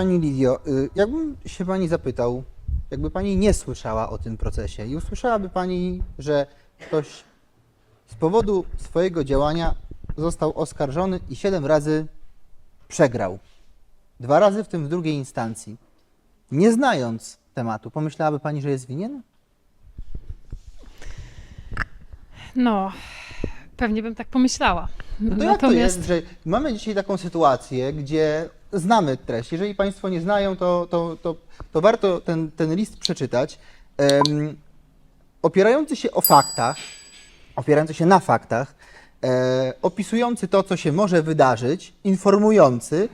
Pani Lidio, y, jakbym się Pani zapytał, jakby Pani nie słyszała o tym procesie i usłyszałaby Pani, że ktoś z powodu swojego działania został oskarżony i siedem razy przegrał. Dwa razy, w tym w drugiej instancji. Nie znając tematu, pomyślałaby Pani, że jest winien? No, pewnie bym tak pomyślała. No to jak to jest, że mamy dzisiaj taką sytuację, gdzie znamy treść. Jeżeli Państwo nie znają, to, to, to, to warto ten, ten list przeczytać. Em, opierający się o faktach, opierający się na faktach, e, opisujący to, co się może wydarzyć, informujący,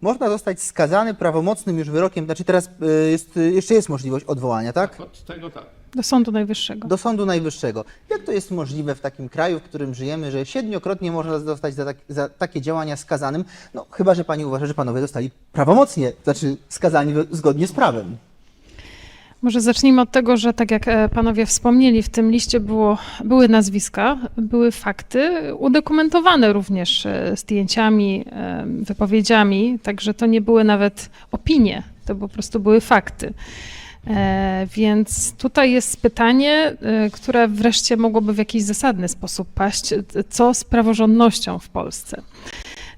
można zostać skazany prawomocnym już wyrokiem. Znaczy teraz e, jest, jeszcze jest możliwość odwołania, tak? Od tego tak. Do Sądu Najwyższego. do Sądu Najwyższego. Jak to jest możliwe w takim kraju, w którym żyjemy, że siedmiokrotnie można zostać za, tak, za takie działania skazanym? No chyba, że pani uważa, że panowie zostali prawomocnie, znaczy skazani zgodnie z prawem. Może zacznijmy od tego, że tak jak e, panowie wspomnieli, w tym liście było, były nazwiska, były fakty, udokumentowane również e, zdjęciami, e, wypowiedziami, także to nie były nawet opinie, to po prostu były fakty. E, Więc tutaj jest pytanie, e, które wreszcie mogłoby w jakiś zasadny sposób paść, e, co z praworządnością w Polsce.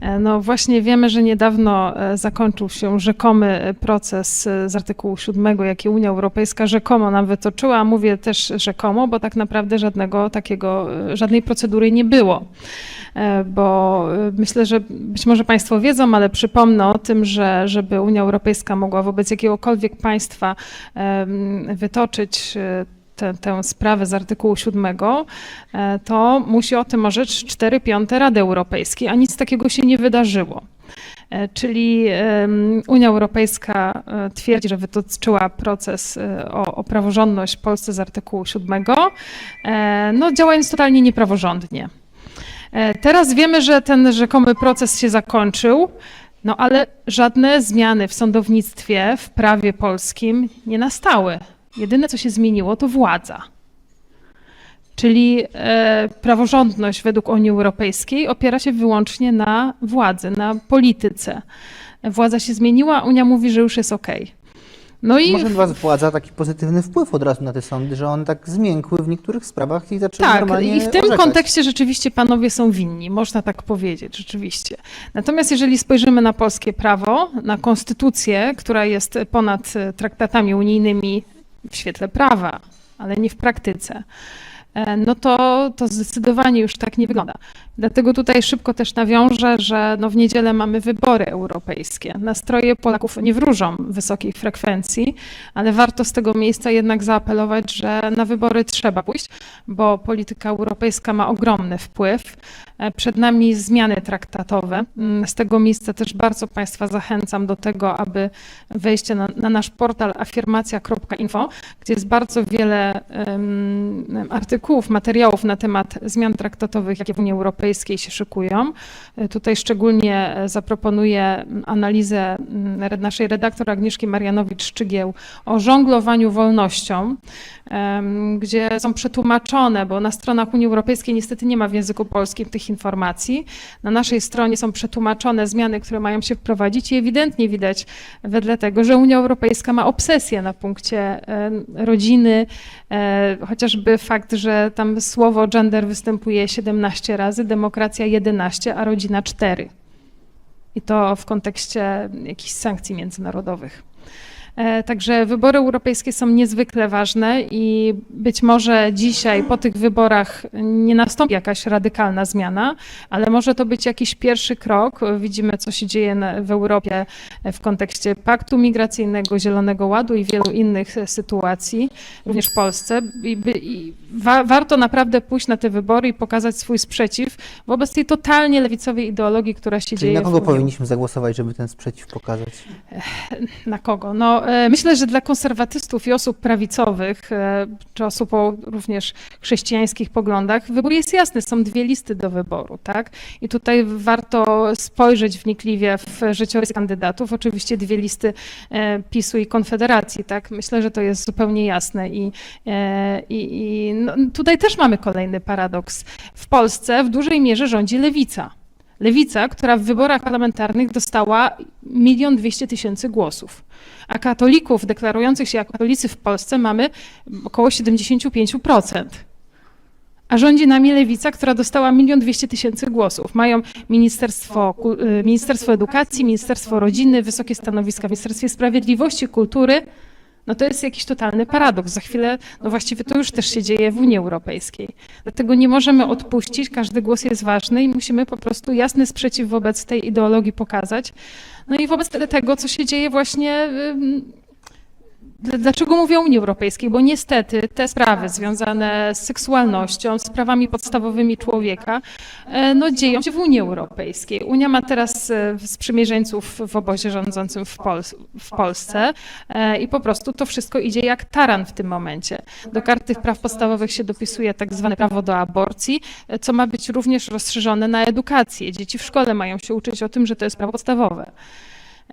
E, No właśnie wiemy, że niedawno e, zakończył się rzekomy e, proces z artykułu 7, jaki Unia Europejska rzekomo nam wytoczyła, mówię też rzekomo, bo tak naprawdę żadnego takiego, żadnej procedury nie było. Bo myślę, że być może Państwo wiedzą, ale przypomnę o tym, że żeby Unia Europejska mogła wobec jakiegokolwiek państwa wytoczyć e, tę, sprawę z artykułu 7, e, to musi o tym orzec 4 piąte Rady Europejskiej, a nic takiego się nie wydarzyło. E, Czyli Unia Europejska e, twierdzi, że wytoczyła proces o, o praworządność Polsce z artykułu 7, e, no działając totalnie niepraworządnie. Teraz wiemy, że ten rzekomy proces się zakończył, no ale żadne zmiany w sądownictwie, w prawie polskim nie nastały. Jedyne, co się zmieniło, to władza. Czyli e, praworządność według Unii Europejskiej opiera się wyłącznie na władzy, na polityce. Władza się zmieniła, Unia mówi, że już jest ok. No i Może was władza taki pozytywny wpływ od razu na te sądy, że one tak zmiękły w niektórych sprawach i zaczęły tak, normalnie i w tym orzekać. kontekście rzeczywiście panowie są winni, można tak powiedzieć, rzeczywiście. Natomiast jeżeli spojrzymy na polskie prawo, na konstytucję, która jest ponad e, traktatami unijnymi w świetle prawa, ale nie w praktyce, e, no to, to zdecydowanie już tak nie wygląda. Dlatego tutaj szybko też nawiążę, że no w niedzielę mamy wybory europejskie. Nastroje Polaków nie wróżą wysokiej frekwencji, ale warto z tego miejsca jednak zaapelować, że na wybory trzeba pójść, bo polityka europejska ma ogromny wpływ. E, Przed nami zmiany traktatowe. Mm, Z tego miejsca też bardzo Państwa zachęcam do tego, aby wejście na, na nasz portal afirmacja.info, gdzie jest bardzo wiele em, artykułów, materiałów na temat zmian traktatowych, jakie w Unii Europejskiej się szykują. E, Tutaj szczególnie e, zaproponuję analizę naszej redaktor Agnieszki Marianowicz-Szczygieł o żonglowaniu wolnością, gdzie są przetłumaczone, bo na stronach Unii Europejskiej niestety nie ma w języku polskim tych informacji. Na naszej stronie są przetłumaczone zmiany, które mają się wprowadzić i ewidentnie widać wedle tego, że Unia Europejska ma obsesję na punkcie rodziny, e, chociażby fakt, że tam słowo gender występuje 17 razy, demokracja 11, a rodzina 4. I to w kontekście jakichś sankcji międzynarodowych. E, Także wybory europejskie są niezwykle ważne i być może dzisiaj po tych wyborach nie nastąpi jakaś radykalna zmiana, ale może to być jakiś pierwszy krok. Widzimy, co się dzieje w Europie w kontekście paktu migracyjnego, Zielonego Ładu i wielu innych sytuacji, również w Polsce. I, i wa, warto naprawdę pójść na te wybory i pokazać swój sprzeciw wobec tej totalnie lewicowej ideologii, która się Czyli dzieje na kogo powinniśmy zagłosować, żeby ten sprzeciw pokazać? na kogo? No, myślę, że dla konserwatystów i osób prawicowych, e, czy osób o również chrześcijańskich poglądach, wybór jest jasny. Są dwie listy do wyboru, tak? I tutaj warto spojrzeć wnikliwie w życiorys kandydatów. Oczywiście dwie listy e, PiSu i Konfederacji, tak? Myślę, że to jest zupełnie jasne. I, e, i, i no, tutaj też mamy kolejny paradoks. W Polsce w dużej mierze rządzi lewica. Lewica, która w wyborach parlamentarnych dostała milion dwieście tysięcy głosów, a katolików deklarujących się jako katolicy w Polsce mamy około 75%. A rządzi nami lewica, która dostała milion dwieście tysięcy głosów. Mają Ministerstwo, y, Ministerstwo Edukacji, Ministerstwo Rodziny, wysokie stanowiska w Ministerstwie Sprawiedliwości, Kultury. No to jest jakiś totalny paradoks. Za chwilę, no właściwie to już też się dzieje w Unii Europejskiej. Dlatego nie możemy odpuścić, każdy głos jest ważny i musimy po prostu jasny sprzeciw wobec tej ideologii pokazać. No i wobec tego, co się dzieje właśnie. Dlaczego mówię o Unii Europejskiej? Bo niestety te sprawy związane z seksualnością, z prawami podstawowymi człowieka, e, no, dzieją się w Unii Europejskiej. Unia ma teraz e, sprzymierzeńców w obozie rządzącym w, Pol w Polsce e, i po prostu to wszystko idzie jak taran w tym momencie. Do karty praw podstawowych się dopisuje tak zwane prawo do aborcji, e, co ma być również rozszerzone na edukację. Dzieci w szkole mają się uczyć o tym, że to jest prawo podstawowe.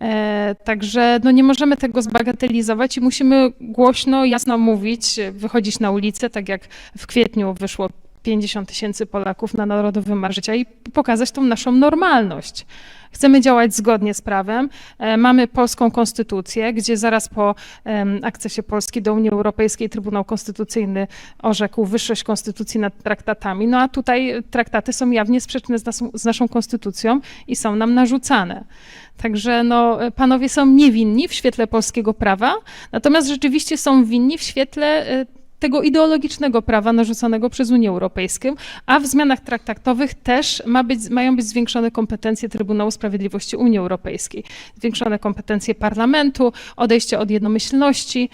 E, Także no nie możemy tego zbagatelizować i musimy głośno, jasno mówić, wychodzić na ulicę, tak jak w kwietniu wyszło 50 tysięcy Polaków na Narodowym Marsz Życia i pokazać tą naszą normalność. Chcemy działać zgodnie z prawem. E, Mamy polską konstytucję, gdzie zaraz po akcesie Polski do Unii Europejskiej Trybunał Konstytucyjny orzekł wyższość konstytucji nad traktatami. No a tutaj traktaty są jawnie sprzeczne z, naszą- z naszą konstytucją i są nam narzucane. Także no, panowie są niewinni w świetle polskiego prawa, natomiast rzeczywiście są winni w świetle e, tego ideologicznego prawa narzuconego przez Unię Europejską, a w zmianach traktatowych też ma być, mają być zwiększone kompetencje Trybunału Sprawiedliwości Unii Europejskiej, zwiększone kompetencje parlamentu, odejście od jednomyślności.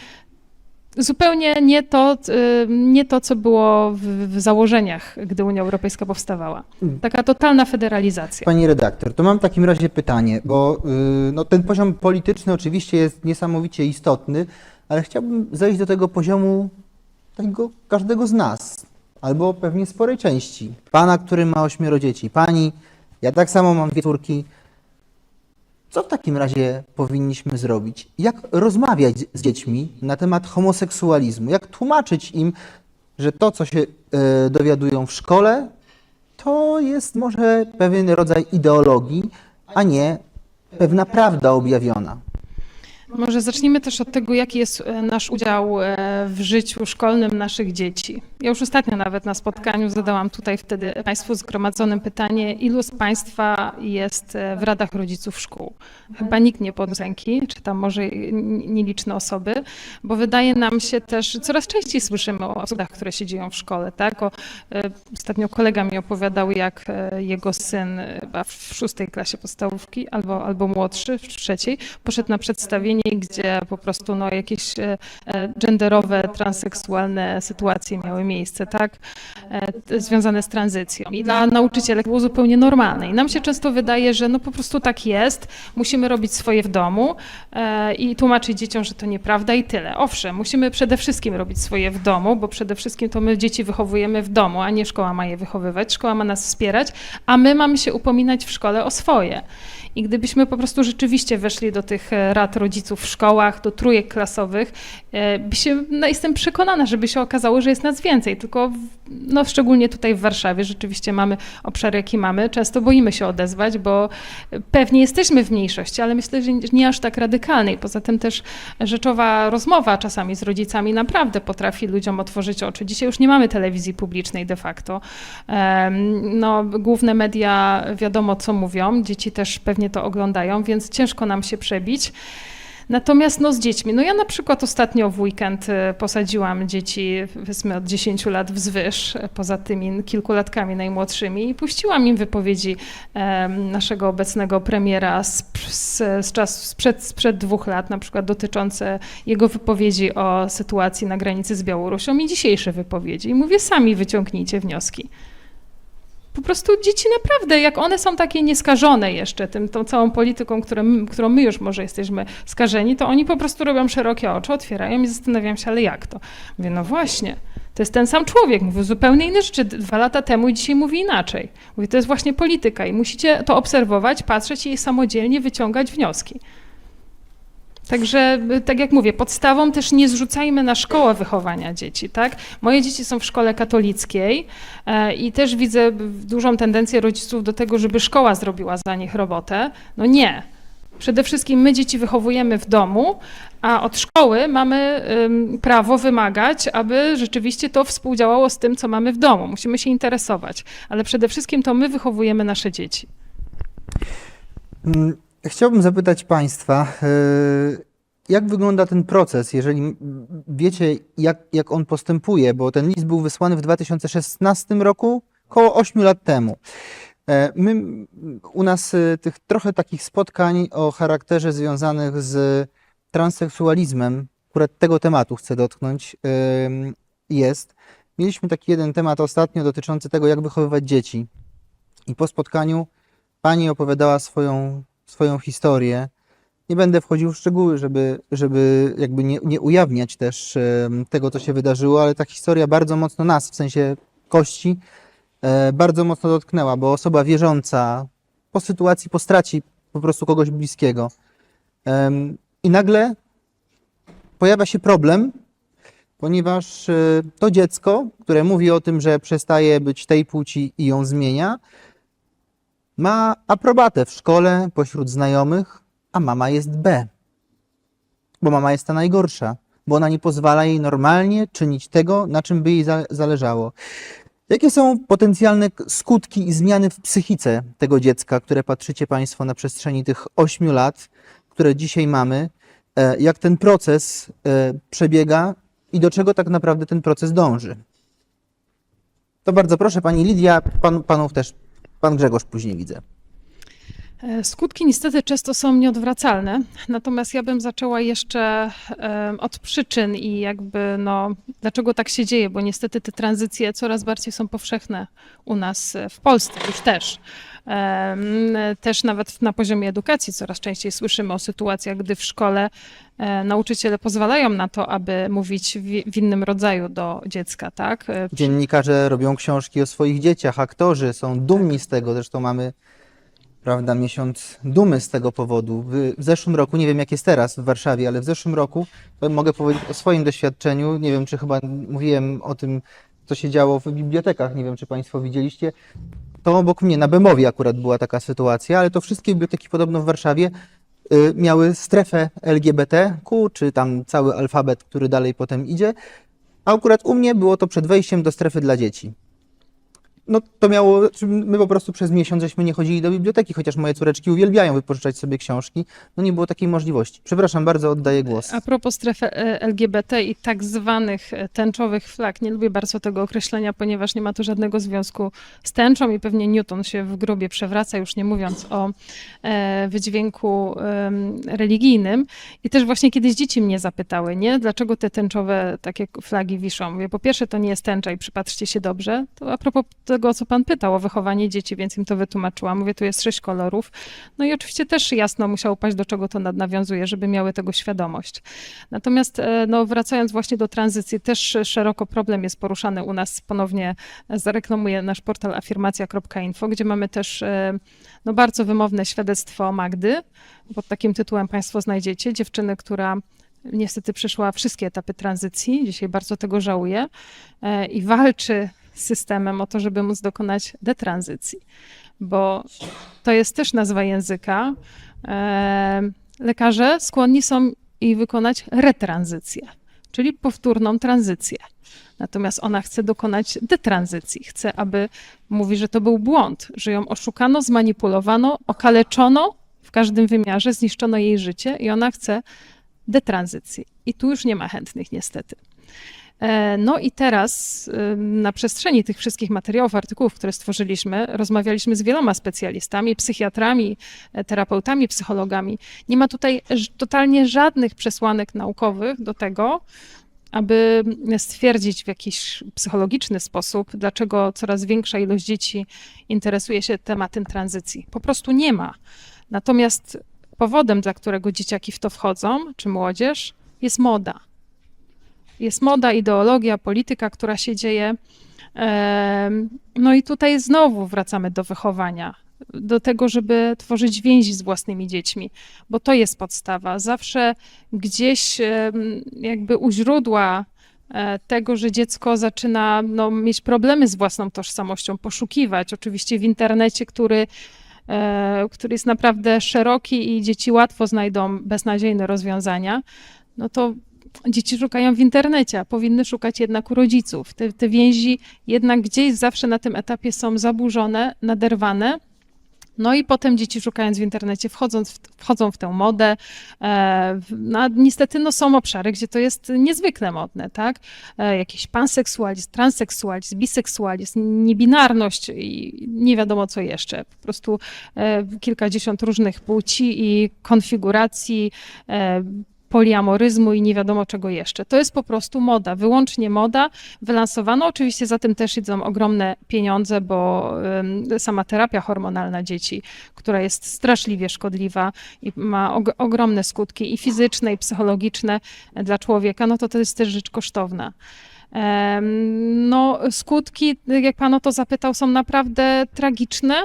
Zupełnie nie to, y, nie to co było w, w założeniach, gdy Unia Europejska powstawała. Taka totalna federalizacja. Pani redaktor, to mam w takim razie pytanie, bo y, no, ten poziom polityczny oczywiście jest niesamowicie istotny, ale chciałbym zejść do tego poziomu tego każdego z nas, albo pewnie sporej części. Pana, który ma ośmioro dzieci, pani, ja tak samo mam dwie córki. Co w takim razie powinniśmy zrobić? Jak rozmawiać z dziećmi na temat homoseksualizmu? Jak tłumaczyć im, że to, co się e, dowiadują w szkole, to jest może pewien rodzaj ideologii, a nie pewna prawda objawiona. Może zacznijmy też od tego, jaki jest e, nasz udział e, w życiu szkolnym naszych dzieci. Ja już ostatnio nawet na spotkaniu zadałam tutaj wtedy Państwu zgromadzonym pytanie, ilu z Państwa jest e, w radach rodziców szkół? Chyba nikt nie podniósł ręki, czy tam może nieliczne osoby, bo wydaje nam się też, coraz częściej słyszymy o osobach, które się dzieją w szkole, tak? O, e, ostatnio kolega mi opowiadał, jak e, jego syn chyba w szóstej klasie podstawówki, albo, albo młodszy, w trzeciej, poszedł na przedstawienie, gdzie po prostu no, jakieś genderowe, transseksualne sytuacje miały miejsce, tak, e, związane z tranzycją. I dla nauczycielek było zupełnie normalne. I nam się często wydaje, że no po prostu tak jest, musimy robić swoje w domu e, i tłumaczyć dzieciom, że to nieprawda i tyle. Owszem, musimy przede wszystkim robić swoje w domu, bo przede wszystkim to my dzieci wychowujemy w domu, a nie szkoła ma je wychowywać, szkoła ma nas wspierać, a my mamy się upominać w szkole o swoje. I gdybyśmy po prostu rzeczywiście weszli do tych e, rad rodziców w szkołach, do trójek klasowych, by się, no jestem przekonana, żeby się okazało, że jest nas więcej, tylko w, no szczególnie tutaj w Warszawie rzeczywiście mamy obszar, jaki mamy. Często boimy się odezwać, bo pewnie jesteśmy w mniejszości, ale myślę, że nie aż tak radykalnej. Poza tym też rzeczowa rozmowa czasami z rodzicami naprawdę potrafi ludziom otworzyć oczy. Dzisiaj już nie mamy telewizji publicznej de facto. No, główne media wiadomo, co mówią, dzieci też pewnie to oglądają, więc ciężko nam się przebić. Natomiast no, z dziećmi, no ja na przykład ostatnio w weekend e, posadziłam dzieci, powiedzmy od 10 lat wzwyż, e, poza tymi kilkulatkami najmłodszymi i puściłam im wypowiedzi em, naszego obecnego premiera z, z, z czasu sprzed, sprzed dwóch lat, na przykład dotyczące jego wypowiedzi o sytuacji na granicy z Białorusią i dzisiejsze wypowiedzi. I mówię, sami wyciągnijcie wnioski. Po prostu dzieci naprawdę, jak one są takie nieskażone jeszcze tym, tą całą polityką, którą, którą my już może jesteśmy skażeni, to oni po prostu robią szerokie oczy, otwierają i zastanawiają się, ale jak to? Mówię, no właśnie, to jest ten sam człowiek, mówił zupełnie inne rzeczy dwa lata temu i dzisiaj mówi inaczej. Mówię, to jest właśnie polityka i musicie to obserwować, patrzeć i samodzielnie wyciągać wnioski. Także, y, tak jak mówię, podstawą też nie zrzucajmy na szkołę wychowania dzieci, tak? Moje dzieci są w szkole katolickiej e, i też widzę dużą tendencję rodziców do tego, żeby szkoła zrobiła za nich robotę. No nie. Przede wszystkim my dzieci wychowujemy w domu, a od szkoły mamy prawo wymagać, aby rzeczywiście to współdziałało z tym, co mamy w domu. Musimy się interesować, ale przede wszystkim to my wychowujemy nasze dzieci. Mm, Chciałbym zapytać Państwa, yy, jak wygląda ten proces, jeżeli wiecie, jak, jak on postępuje, bo ten list był wysłany w 2016 roku, około 8 lat temu. E, My, u nas y, tych trochę takich spotkań o charakterze związanych z transseksualizmem, akurat tego tematu chcę dotknąć, ym, jest. Mieliśmy taki jeden temat ostatnio dotyczący tego, jak wychowywać dzieci. I po spotkaniu pani opowiadała swoją, swoją historię. Nie będę wchodził w szczegóły, żeby, żeby jakby nie, nie ujawniać też tego, co się wydarzyło, ale ta historia bardzo mocno nas, w sensie kości, e, bardzo mocno dotknęła, bo osoba wierząca po sytuacji, po straci po prostu kogoś bliskiego. I nagle pojawia się problem, ponieważ e, to dziecko, które mówi o tym, że przestaje być tej płci i ją zmienia, ma aprobatę w szkole, pośród znajomych, a mama jest B. Bo mama jest ta najgorsza, bo ona nie pozwala jej normalnie czynić tego, na czym by jej za- zależało. Jakie są potencjalne skutki i zmiany w psychice tego dziecka, które patrzycie Państwo na przestrzeni tych ośmiu lat, które dzisiaj mamy? E, Jak ten proces e, przebiega i do czego tak naprawdę ten proces dąży? To bardzo proszę, Pani Lidia, pan, Panów też, Pan Grzegorz później widzę. E, Skutki niestety często są nieodwracalne, natomiast ja bym zaczęła jeszcze od przyczyn i jakby no, dlaczego tak się dzieje, bo niestety te tranzycje coraz bardziej są powszechne u nas e, w Polsce już też. Też nawet na poziomie edukacji coraz częściej słyszymy o sytuacjach, gdy w szkole e, nauczyciele pozwalają na to, aby mówić w, innym rodzaju do dziecka, tak? E, Dziennikarze robią książki o swoich dzieciach, aktorzy są dumni z tego, zresztą mamy prawda, miesiąc dumy z tego powodu. W, zeszłym roku, nie wiem jak jest teraz w Warszawie, ale w zeszłym roku, mogę powiedzieć o swoim doświadczeniu, nie wiem czy chyba mówiłem o tym, co się działo w bibliotekach, nie wiem czy Państwo widzieliście. To obok mnie, na Bemowie akurat była taka sytuacja, ale to wszystkie biblioteki podobno w Warszawie y, miały strefę LGBTQ, czy tam cały alfabet, który dalej potem idzie, a akurat u mnie było to przed wejściem do strefy dla dzieci. No to miało, my po prostu przez miesiąc żeśmy nie chodzili do biblioteki, chociaż moje córeczki uwielbiają wypożyczać sobie książki, no nie było takiej możliwości. Przepraszam bardzo, oddaję głos. A propos strefy e, LGBT i tak zwanych e, tęczowych flag, nie lubię bardzo tego określenia, ponieważ nie ma to żadnego związku z tęczą i pewnie Newton się w grobie przewraca, już nie mówiąc o e, wydźwięku religijnym. I też właśnie kiedyś dzieci mnie zapytały, nie, dlaczego te tęczowe takie flagi wiszą. Mówię, po pierwsze to nie jest tęcza i przypatrzcie się dobrze. To a propos tego, co pan pytał o wychowanie dzieci, więc im to wytłumaczyłam. Mówię, tu jest sześć kolorów. No i oczywiście też jasno musiało paść, do czego to nawiązuje, żeby miały tego świadomość. Natomiast e, no, wracając właśnie do tranzycji, też szeroko problem jest poruszany u nas. Ponownie e, zareklamuję nasz portal afirmacja.info, gdzie mamy też e, no, bardzo wymowne świadectwo Magdy. Pod takim tytułem Państwo znajdziecie. Dziewczyny, która niestety przeszła wszystkie etapy tranzycji, dzisiaj bardzo tego żałuje i walczy systemem o to, żeby móc dokonać detranzycji, bo to jest też nazwa języka. E, Lekarze skłonni są i wykonać retranzycję, czyli powtórną tranzycję. Natomiast ona chce dokonać detranzycji. Chce, aby mówi, że to był błąd, że ją oszukano, zmanipulowano, okaleczono w każdym wymiarze, zniszczono jej życie i ona chce detranzycji. I tu już nie ma chętnych, niestety. E, No i teraz y, na przestrzeni tych wszystkich materiałów, artykułów, które stworzyliśmy, rozmawialiśmy z wieloma specjalistami, psychiatrami, e, terapeutami, psychologami. Nie ma tutaj totalnie żadnych przesłanek naukowych do tego, aby stwierdzić w jakiś psychologiczny sposób, dlaczego coraz większa ilość dzieci interesuje się tematem tranzycji. Po prostu nie ma. Natomiast powodem, dla którego dzieciaki w to wchodzą, czy młodzież, jest moda. Jest moda, ideologia, polityka, która się dzieje. No i tutaj znowu wracamy do wychowania. do tego, żeby tworzyć więzi z własnymi dziećmi, bo to jest podstawa. Zawsze gdzieś jakby u źródła e, tego, że dziecko zaczyna no, mieć problemy z własną tożsamością, poszukiwać. Oczywiście w internecie, który, e, który jest naprawdę szeroki i dzieci łatwo znajdą beznadziejne rozwiązania, no to dzieci szukają w internecie, a powinny szukać jednak u rodziców. Te, te więzi jednak gdzieś zawsze na tym etapie są zaburzone, naderwane. No i potem dzieci szukając w internecie wchodzą w, wchodzą w tę modę. E, no, niestety no, są obszary, gdzie to jest niezwykle modne, tak? E, jakiś panseksualizm, transseksualizm, biseksualizm, niebinarność i nie wiadomo co jeszcze. Po prostu e, kilkadziesiąt różnych płci i konfiguracji. Poliamoryzmu i nie wiadomo czego jeszcze. To jest po prostu moda, wyłącznie moda, wylansowano. Oczywiście za tym też idą ogromne pieniądze, bo sama terapia hormonalna dzieci, która jest straszliwie szkodliwa i ma og- ogromne skutki i fizyczne, i psychologiczne dla człowieka, no to to jest też rzecz kosztowna. No, skutki, jak pan o to zapytał, są naprawdę tragiczne.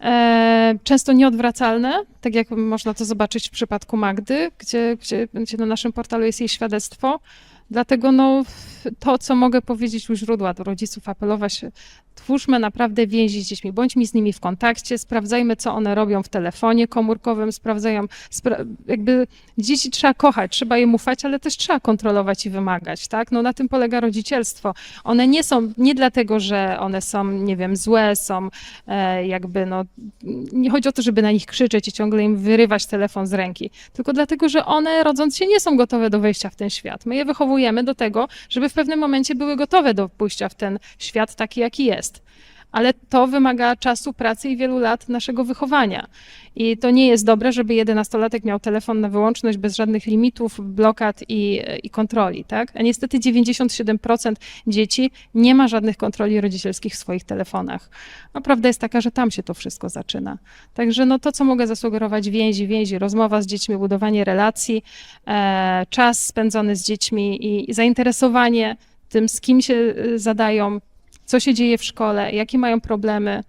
E, często nieodwracalne, tak jak można to zobaczyć w przypadku Magdy, gdzie, gdzie, gdzie na naszym portalu jest jej świadectwo. Dlatego no, to, co mogę powiedzieć u źródła do rodziców, apelować, twórzmy naprawdę więzi z dziećmi, bądźmy z nimi w kontakcie, sprawdzajmy, co one robią w telefonie komórkowym, sprawdzają, spra- jakby dzieci trzeba kochać, trzeba im ufać, ale też trzeba kontrolować i wymagać, tak? No na tym polega rodzicielstwo. One nie są, nie dlatego, że one są, nie wiem, złe, są e, jakby, no, nie chodzi o to, żeby na nich krzyczeć i ciągle im wyrywać telefon z ręki, tylko dlatego, że one rodząc się nie są gotowe do wejścia w ten świat. My je wychowujemy do tego, żeby w pewnym momencie były gotowe do pójścia w ten świat taki, jaki jest. Ale to wymaga czasu, pracy i wielu lat naszego wychowania. I to nie jest dobre, żeby jedenastolatek miał telefon na wyłączność bez żadnych limitów, blokad i, i kontroli, tak? A niestety 97% dzieci nie ma żadnych kontroli rodzicielskich w swoich telefonach. No, prawda jest taka, że tam się to wszystko zaczyna. Także no, to, co mogę zasugerować, więzi, więzi, rozmowa z dziećmi, budowanie relacji, e, czas spędzony z dziećmi i, i zainteresowanie tym, z kim się y, zadają, co się dzieje w szkole, jakie mają problemy,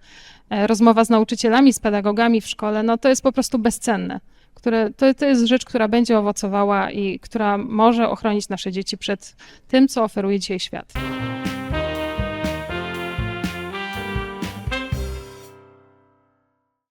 e, rozmowa z nauczycielami, z pedagogami w szkole, no to jest po prostu bezcenne. Które, to, to jest rzecz, która będzie owocowała i która może ochronić nasze dzieci przed tym, co oferuje dzisiaj świat.